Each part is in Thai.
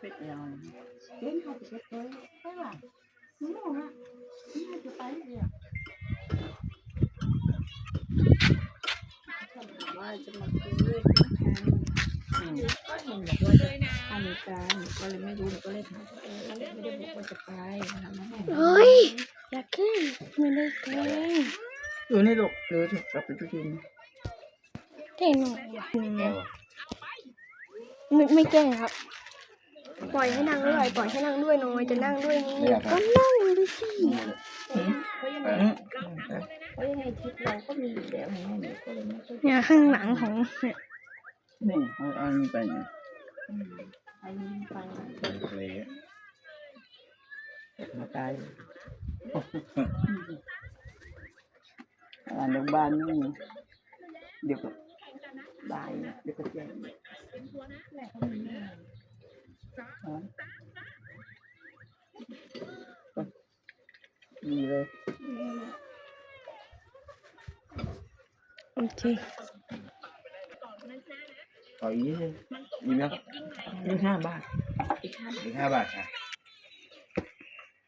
เป็ดยาวเล่นเขาจะเป็ดเลยใช่ป่ะไม่รู้นะไม่จะไปเนี่ยว่าจะมาคุยด้วยกันก็เห็นบอกว่าจะทำกันก็เลยไม่รู้ก็เลยถามเออไม่ได้บอกว่าจะไปทำไมเฮ้ยอยาแกล้งไม่ได้แกล้งอยู่ในโลกหรือถูกกลับไปตู้เย็นแกล้งหน่อยว่ะยังไงไม่ไม่แกล้งครับ ปล่อยให้นั่งด้วยปล่อยให้นั่งด้วยน้อยจะนั่งด้วยนี่ก็นั่งดูสิเพราะยังไงเพราะยังไงทิศเราก็มีอยู่แล้วไงเนี่ยก็เลยไม่ค่อยเนี่ยข้างหลังของเนี่ยนี่เอาอันนี้ไปเนี่ยไอ้นี่ไปเลยมาตายอ่านโรงพยาบาลนี่เดี๋ยวก็บายเดี๋ยวก็แจ้ง มีเลย โอเคต่ออีกนิดนึงมีไหมนี่ห้าบาทอีกห้าอีกห้าบาทค่ะ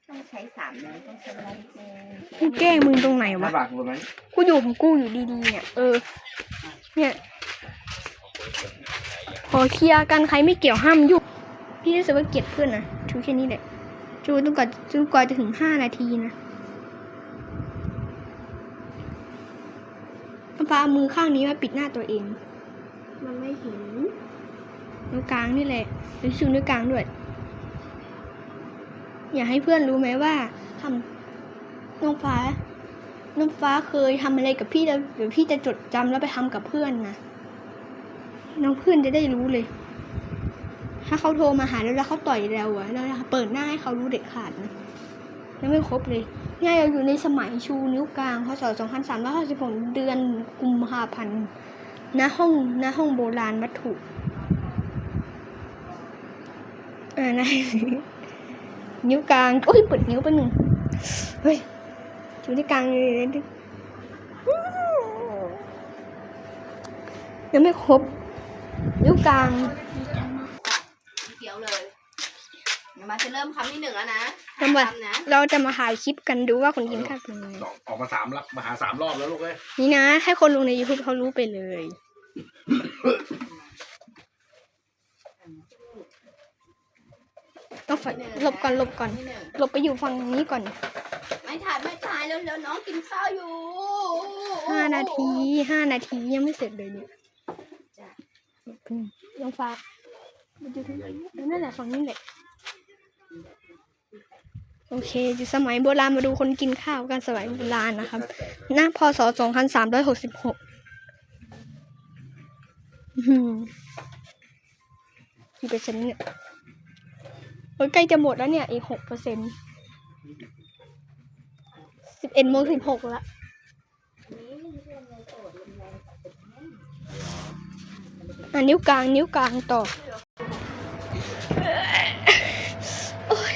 ต้องใช้สามเลยต้องใช้อะไรเองกูแกล้งมึงตรงไหนห้าวะ บาทหมดไหมกูอยู่ของกูอยู่ดีๆเนี่ย เออ เนี่ย ขอเคลียร์กันใครไม่เกี่ยวห้ามยุ่ง พี่รู้สึกว่าเกลียดเพื่อนนะชูแค่นี้แหละชูจนกว่าจนกว่าจะถึงห้านาทีนะฟ้าเอามือข้างนี้มาปิดหน้าตัวเอง มันไม่เห็นนิ้วกลางนี่แหละหรือชูนิ้วกลางด้วย อยากให้เพื่อนรู้ไหมว่าทำน้องฟ้า น้องฟ้าเคยทำอะไรกับพี่แล้วเดี๋ยวพี่จะจดจำแล้วไปทำกับเพื่อนนะน้องเพื่อนจะได้รู้เลย ถ้าเขาโทรมาหาแล้วแล้วเขาต่อยเราอะแล้วเปิดหน้าให้เขารู้เด็ดขาดนะยังไม่ครบเลยเนี่ยเราอยู่ในสมัยชูนิ้วกลางพศ2356เดือนกุมภาพันธ์ณห้องณห้องโบราณวัตถุอ่านะนิ้วกลางโอ้ยเปิดนิ้วไปหนึ่งเฮ้ยชูนิ้วกลางเลยยังไม่ครบนิ้วกลาง ยวเลยเดี๋ยวมาจะเริ่มคำที่หนึ่งแล้วนะทำไมคำนะเราจะมาถ่ายคลิปกันดูว่าคนกินข้าวเป็นยังไงออกมาสามรอบมาหาสามรอบแล้วลูกเอ้ยนี่นะ ให้คนลงใน YouTube เขารู้ไปเลย ต้องฝันหลบก่อนหลบก่อนที่หนึ่งหลบไปอยู่ฝั่งนี้ก่อนไม่ถ่ายไม่ถ่ายแล้วแล้วน้องกินข้าวอยู่ห้านาทีห้านาทียังไม่เสร็จเลยเนี่ยลองฟ้า มันอยู่ที่ไหนนั่นแหละฝั่งนี้แหละ โอเคอยู่สมัยโบราณมาดูคนกินข้าวกันสมัยโบราณนะครับ หน้าพศสองพันสามร้อยหกสิบหกกี่เปอร์เซ็นต์เนี่ยโอ้ยใกล้จะหมดแล้วเนี่ย อีกหกเปอร์เซ็นต์สิบเอ็ดโมงสิบหกละ อะ นิ้วกลางนิ้วกลางต่อโอ๊ย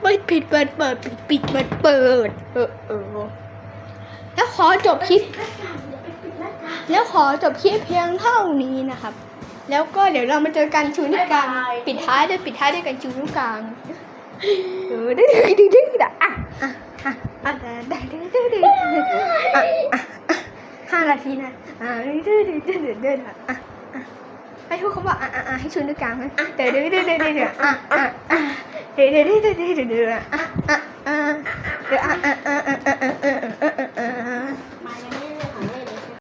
เปิดปิดเปิดเปิดปิดปิดเปิดเปิด เออเออแล้วขอจบคลิป แล้วขอจบคลิปเพียงเท่านี้นะครับ แล้วก็เดี๋ยวเรามาเจอกันชูนิ้วกลาง ปิดท้ายด้วยปิดท้ายด้วยกันชูนิ้วกลาง ดื้อดื้อดื้อดื้ออะอะอะอะอะดื้อดื้อดื้อดื้ออะอะอะห้านาทีนะอะดื้อดื้อดื้อดื้อดื้ออะอะอะให้ทุกคนบอกอะอะอะให้ชูนิ้วกลางไหมอะเดี๋ยวดื้อดื้อดื้อดื้ออะอะอะเดี๋ยวดื้อดื้อดื้อดื้อดื้ออะอะอะอะเดี๋ยวอะอะอะ